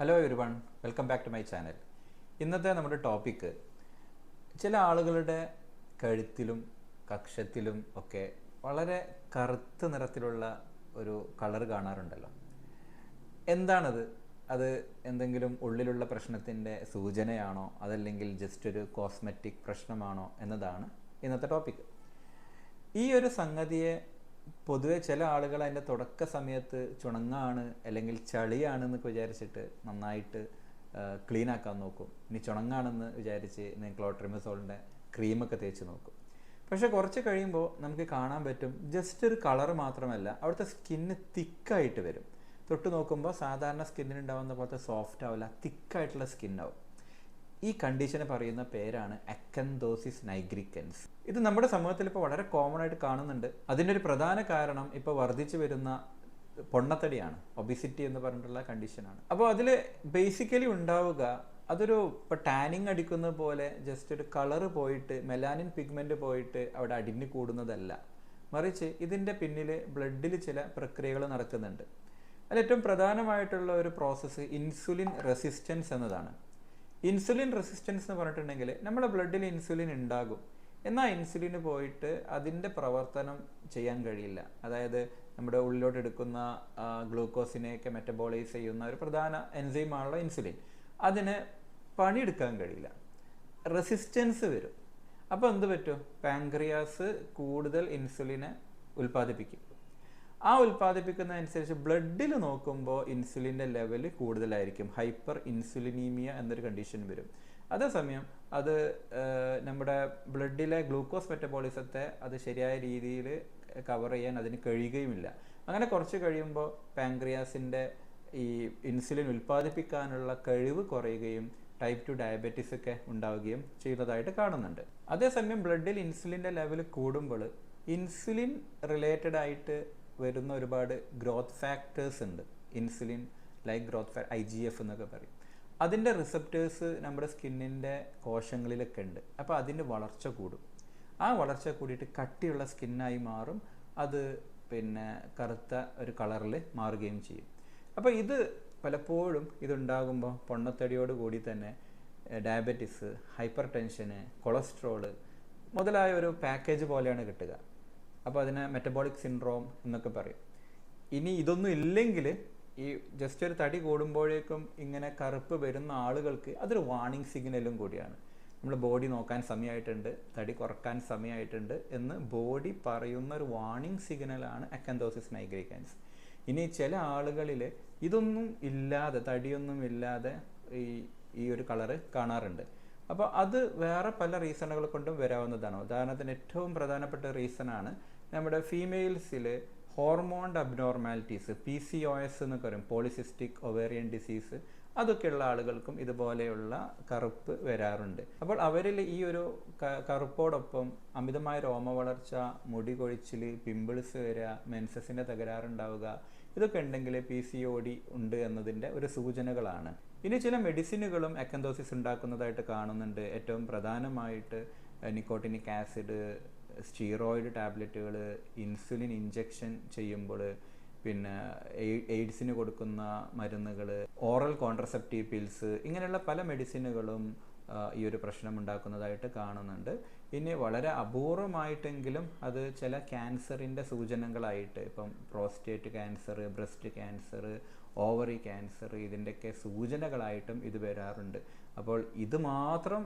Hello everyone welcome back to my channel ഇന്നത്തെ നമ്മുടെ topic ചില ആളുകളുടെ കഴുത്തിലും കക്ഷത്തിലും ഒക്കെ വളരെ കറുത്ത നിറത്തിലുള്ള ഒരു കളർ കാണാറുണ്ടല്ലോ. എന്താണത്? അത് എന്തെങ്കിലും ഉള്ളിലുള്ള പ്രശ്നത്തിന്റെ സൂചനയാണോ? അതല്ലെങ്കിൽ ജസ്റ്റ് ഒരു കോസ്മെറ്റിക് പ്രശ്നമാണോ? എന്നതാണ് ഇന്നത്തെ ടോപ്പിക്ക് ഈ ഒരു സംഗതിയെ പൊതുവെ ചില ആളുകൾ അതിന്റെ തുടക്ക സമയത്ത് ചുണങ്ങാണ് അല്ലെങ്കിൽ ചളിയാണ് എന്നൊക്കെ വിചാരിച്ചിട്ട് നന്നായിട്ട് ക്ലീൻ ആക്കാൻ നോക്കും. ഇനി ചുണങ്ങാണെന്ന് വിചാരിച്ച് ക്ലോട്രിമസോളിന്റെ ക്രീമൊക്കെ തേച്ച് നോക്കും. പക്ഷേ കുറച്ച് കഴിയുമ്പോൾ നമുക്ക് കാണാൻ പറ്റും ജസ്റ്റ് ഒരു കളർ മാത്രമല്ല അവിടുത്തെ സ്കിന്ന് തിക്കായിട്ട് വരും. തൊട്ട് നോക്കുമ്പോൾ സാധാരണ സ്കിന്നിനുണ്ടാവുന്ന പോലത്തെ സോഫ്റ്റ് ആവില്ല തിക്കായിട്ടുള്ള സ്കിന്നാവും ഈ കണ്ടീഷന് പറയുന്ന പേരാണ് അക്കന്തോസിസ് നൈഗ്രിക്കൻസ്. ഇത് നമ്മുടെ സമൂഹത്തിൽ ഇപ്പോൾ വളരെ കോമൺ ആയിട്ട് കാണുന്നുണ്ട്. അതിന്റെ ഒരു പ്രധാന കാരണം ഇപ്പോൾ വർദ്ധിച്ചു വരുന്ന പൊണ്ണത്തടിയാണ് ഒബിസിറ്റി എന്ന് പറഞ്ഞിട്ടുള്ള കണ്ടീഷനാണ്. അപ്പോൾ അതിൽ ബേസിക്കലി ഉണ്ടാവുക അതൊരു ഇപ്പോൾ ടാനിങ് അടിക്കുന്ന പോലെ ജസ്റ്റ് ഒരു കളറ് പോയിട്ട് മെലാനിൻ പിഗ്മെന്റ് പോയിട്ട് അവിടെ അടിഞ്ഞു കൂടുന്നതല്ല. മറിച്ച് ഇതിന്റെ പിന്നിൽ ബ്ലഡിൽ ചില പ്രക്രിയകൾ നടക്കുന്നുണ്ട്. അതിൽ ഏറ്റവും പ്രധാനമായിട്ടുള്ള ഒരു പ്രോസസ്സ് ഇൻസുലിൻ റെസിസ്റ്റൻസ് എന്നതാണ്. ഇൻസുലിൻ റെസിസ്റ്റൻസ് എന്ന് പറഞ്ഞിട്ടുണ്ടെങ്കിൽ നമ്മുടെ ബ്ലഡിൽ ഇൻസുലിൻ ഉണ്ടാകും. എന്നാൽ ഇൻസുലിന് പോയിട്ട് അതിന്റെ പ്രവർത്തനം ചെയ്യാൻ കഴിയില്ല. അതായത് നമ്മുടെ ഉള്ളിലോട്ട് എടുക്കുന്ന ഗ്ലൂക്കോസിനെയൊക്കെ മെറ്റബോളൈസ് ചെയ്യുന്ന ഒരു പ്രധാന എൻസൈമാണുള്ള ഇൻസുലിൻ. അതിന് പണിയെടുക്കാൻ കഴിയില്ല. റെസിസ്റ്റൻസ് വരും. അപ്പോൾ എന്ത് പറ്റും? പാങ്ക്രിയാസ് കൂടുതൽ ഇൻസുലിനെ ഉൽപ്പാദിപ്പിക്കും. ആ ഉൽപ്പാദിപ്പിക്കുന്ന അനുസരിച്ച് ബ്ലഡിൽ നോക്കുമ്പോൾ ഇൻസുലിന്റെ ലെവൽ കൂടുതലായിരിക്കും. ഹൈപ്പർ ഇൻസുലിനീമിയ എന്നൊരു കണ്ടീഷൻ വരും. അതേസമയം അത് നമ്മുടെ ബ്ലഡിലെ ഗ്ലൂക്കോസ് മെറ്റബോളിസത്തെ അത് ശരിയായ രീതിയിൽ കവർ ചെയ്യാൻ അതിന് കഴിയുകയുമില്ല. അങ്ങനെ കുറച്ച് കഴിയുമ്പോൾ പാങ്ക്രിയാസിന്റെ ഈ ഇൻസുലിൻ ഉൽപ്പാദിപ്പിക്കാനുള്ള കഴിവ് കുറയുകയും ടൈപ്പ് ടു ഡയബറ്റീസ് ഒക്കെ ഉണ്ടാവുകയും ചെയ്യുന്നതായിട്ട് കാണുന്നുണ്ട്. അതേസമയം ബ്ലഡിൽ ഇൻസുലിന്റെ ലെവൽ കൂടുമ്പോൾ ഇൻസുലിൻ റിലേറ്റഡ് ആയിട്ട് വരുന്ന ഒരുപാട് ഗ്രോത്ത് ഫാക്ടേഴ്സ് ഉണ്ട്. Insulin like growth I G F എന്നൊക്കെ പറയും. അതിന്റെ റിസപ്റ്റേഴ്സ് നമ്മുടെ സ്കിന്നിന്റെ കോശങ്ങളിലൊക്കെ ഉണ്ട്. അപ്പോൾ അതിന്റെ വളർച്ച കൂടും. ആ വളർച്ച കൂടിയിട്ട് കട്ടിയുള്ള സ്കിന്നായി മാറും. അത് പിന്നെ കറുത്ത ഒരു കളറിൽ മാറുകയും ചെയ്യും. അപ്പോൾ ഇത് പലപ്പോഴും ഇതുണ്ടാകുമ്പോൾ പൊണ്ണത്തടിയോട് കൂടി തന്നെ ഡയബറ്റിസ് ഹൈപ്പർ ടെൻഷന് കൊളസ്ട്രോൾ മുതലായ ഒരു പാക്കേജ് പോലെയാണ് കിട്ടുക. അപ്പോൾ അതിനെ മെറ്റബോളിക് സിൻഡ്രോം എന്നൊക്കെ പറയും. ഇനി ഇതൊന്നും ഇല്ലെങ്കിൽ ഈ ജസ്റ്റ് ഒരു തടി കൂടുമ്പോഴേക്കും ഇങ്ങനെ കറുപ്പ് വരുന്ന ആളുകൾക്ക് അതൊരു വാർണിംഗ് സിഗ്നലും കൂടിയാണ്. നമ്മൾ ബോഡി നോക്കാൻ സമയമായിട്ടുണ്ട് തടി കുറയ്ക്കാൻ സമയമായിട്ടുണ്ട് എന്ന് ബോഡി പറയുന്ന ഒരു വാർണിംഗ് സിഗ്നലാണ് അക്കന്തോസിസ് നൈഗ്രിക്കൻസ് ഇനി ചില ആളുകളിൽ ഇതൊന്നും ഇല്ലാതെ തടിയൊന്നും ഇല്ലാതെ ഈ ഈ ഒരു കളറ് കാണാറുണ്ട്. അപ്പോൾ അത് വേറെ പല റീസണുകൾ കൊണ്ടും വരാവുന്നതാണ്. ഉദാഹരണത്തിന് ഏറ്റവും പ്രധാനപ്പെട്ട റീസണാണ് നമ്മുടെ ഫീമെയിൽസിൽ hormone abnormalities P C O S എന്നൊക്കെ പറയും പോളിസിസ്റ്റിക് ഒവേറിയൻ ഡിസീസ് അതൊക്കെയുള്ള ആളുകൾക്കും ഇതുപോലെയുള്ള കറുപ്പ് വരാറുണ്ട്. അപ്പോൾ അവരിൽ ഈ ഒരു കറുപ്പോടൊപ്പം അമിതമായ രോമ വളർച്ച മുടി കൊഴിച്ചിൽ പിമ്പിൾസ് വരിക മെൻസസിന്റെ തകരാറുണ്ടാവുക ഇതൊക്കെ ഉണ്ടെങ്കിൽ പി സി ഒ ഡി ഉണ്ട് എന്നതിന്റെ ഒരു സൂചനകളാണ്. ഇനി ചില മെഡിസിനുകളും എക്കന്തോസിസ് ഉണ്ടാക്കുന്നതായിട്ട് കാണുന്നുണ്ട്. ഏറ്റവും പ്രധാനമായിട്ട് നിക്കോട്ടിനിക് ആസിഡ് സ്റ്റീറോയിഡ് ടാബ്ലറ്റുകൾ ഇൻസുലിൻ ഇഞ്ചക്ഷൻ ചെയ്യുമ്പോൾ പിന്നെ എയ്ഡ്സിന് കൊടുക്കുന്ന മരുന്നുകൾ ഓറൽ കോൺട്രസെപ്റ്റീവ് പിൽസ് ഇങ്ങനെയുള്ള പല മെഡിസിനുകളും ഈ ഒരു പ്രശ്നം ഉണ്ടാക്കുന്നതായിട്ട് കാണുന്നുണ്ട്. ഇനി വളരെ അപൂർവമായിട്ടെങ്കിലും അത് ചില ക്യാൻസറിന്റെ സൂചനകളായിട്ട് ഇപ്പം prostate cancer breast cancer ovary cancer ഇതിന്റെയൊക്കെ സൂചനകളായിട്ടും ഇത് വരാറുണ്ട്. അപ്പോൾ ഇത് മാത്രം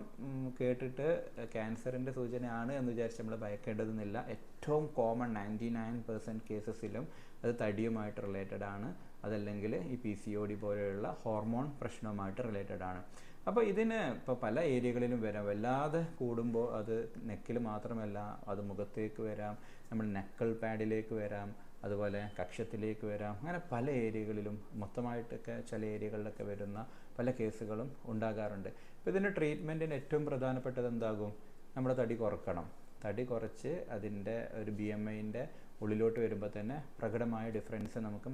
കേട്ടിട്ട് ക്യാൻസറിന്റെ സൂചനയാണ് എന്ന് വിചാരിച്ച് നമ്മൾ ഭയക്കേണ്ടതെന്നില്ല ഏറ്റവും കോമൺ നയന്റി നയൻ പെർസെന്റ് കേസസിലും അത് തടിയുമായിട്ട് റിലേറ്റഡ് ആണ്. അതല്ലെങ്കിൽ ഈ പി സി ഒ ഡി പോലെയുള്ള ഹോർമോൺ പ്രശ്നവുമായിട്ട് റിലേറ്റഡ് ആണ്. അപ്പോൾ ഇതിന് ഇപ്പോൾ പല ഏരിയകളിലും വരാം. വല്ലാതെ കൂടുമ്പോൾ അത് നെക്കിൽ മാത്രമല്ല അത് മുഖത്തേക്ക് വരാം. നമ്മൾ നെക്കൽ പാഡിലേക്ക് വരാം. അതുപോലെ കക്ഷത്തിലേക്ക് വരാം. അങ്ങനെ പല ഏരിയകളിലും മൊത്തമായിട്ടൊക്കെ ചില ഏരിയകളിലൊക്കെ വരുന്ന പല കേസുകളും ഉണ്ടാകാറുണ്ട്. അപ്പോൾ ഇതിന്റെ ട്രീറ്റ്മെന്റിന് ഏറ്റവും പ്രധാനപ്പെട്ടത് എന്താകും? നമ്മുടെ തടി കുറക്കണം. തടി കുറച്ച് അതിന്റെ ഒരു ബി എം ഐന്റെ ഉള്ളിലോട്ട് വരുമ്പോൾ തന്നെ പ്രകടമായ ഡിഫറൻസ് നമുക്ക്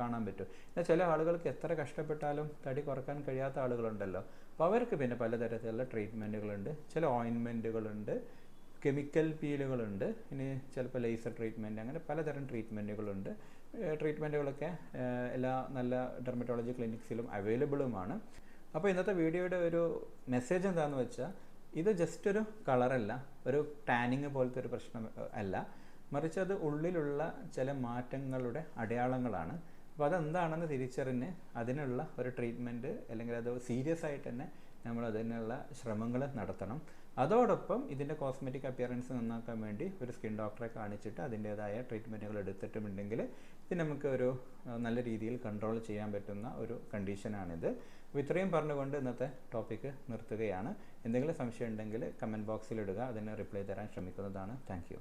കാണാൻ പറ്റും. എന്നാൽ ചില ആളുകൾക്ക് എത്ര കഷ്ടപ്പെട്ടാലും തടി കുറയ്ക്കാൻ കഴിയാത്ത ആളുകളുണ്ടല്ലോ. അപ്പോൾ അവർക്ക് പിന്നെ പലതരത്തിലുള്ള ട്രീറ്റ്മെന്റുകളുണ്ട്. ചില ഓയിൻമെന്റുകളുണ്ട്. കെമിക്കൽ പീലുകളുണ്ട്. ഇനി ചിലപ്പോൾ ലേസർ ട്രീറ്റ്മെന്റ് അങ്ങനെ പലതരം ട്രീറ്റ്മെന്റുകളുണ്ട് ട്രീറ്റ്മെന്റുകളൊക്കെ എല്ലാ നല്ല ഡെർമറ്റോളജി ക്ലിനിക്സിലും അവൈലബിളുമാണ് അപ്പോൾ ഇന്നത്തെ വീഡിയോയുടെ ഒരു മെസ്സേജ് എന്താണെന്ന് വെച്ചാൽ ഇത് ജസ്റ്റ് ഒരു കളറല്ല ഒരു ടാനിങ് പോലത്തെ ഒരു പ്രശ്നം അല്ല. മറിച്ച് അത് ഉള്ളിലുള്ള ചില മാറ്റങ്ങളുടെ അടയാളങ്ങളാണ്. അപ്പോൾ അതെന്താണെന്ന് തിരിച്ചറിഞ്ഞ് അതിനുള്ള ഒരു ട്രീറ്റ്മെന്റ് അല്ലെങ്കിൽ അത് സീരിയസ് ആയിട്ട് തന്നെ നമ്മൾ അതിനുള്ള ശ്രമങ്ങൾ നടത്തണം. അതോടൊപ്പം ഇതിന്റെ കോസ്മെറ്റിക് അപ്പിയറൻസ് നന്നാക്കാൻ വേണ്ടി ഒരു സ്കിൻ ഡോക്ടറെ കാണിച്ചിട്ട് അതിന്റേതായ ട്രീറ്റ്മെന്റുകൾ എടുത്തിട്ടുമുണ്ടെങ്കിൽ ഇത് നമുക്ക് ഒരു നല്ല രീതിയിൽ കൺട്രോൾ ചെയ്യാൻ പറ്റുന്ന ഒരു കണ്ടീഷനാണിത് അപ്പോൾ ഇത്രയും പറഞ്ഞുകൊണ്ട് ഇന്നത്തെ ടോപ്പിക്ക് നിർത്തുകയാണ്. എന്തെങ്കിലും സംശയം ഉണ്ടെങ്കിൽ കമന്റ് ബോക്സിൽ ഇടുക. അതിന് റിപ്ലൈ തരാൻ ശ്രമിക്കുന്നതാണ്. താങ്ക്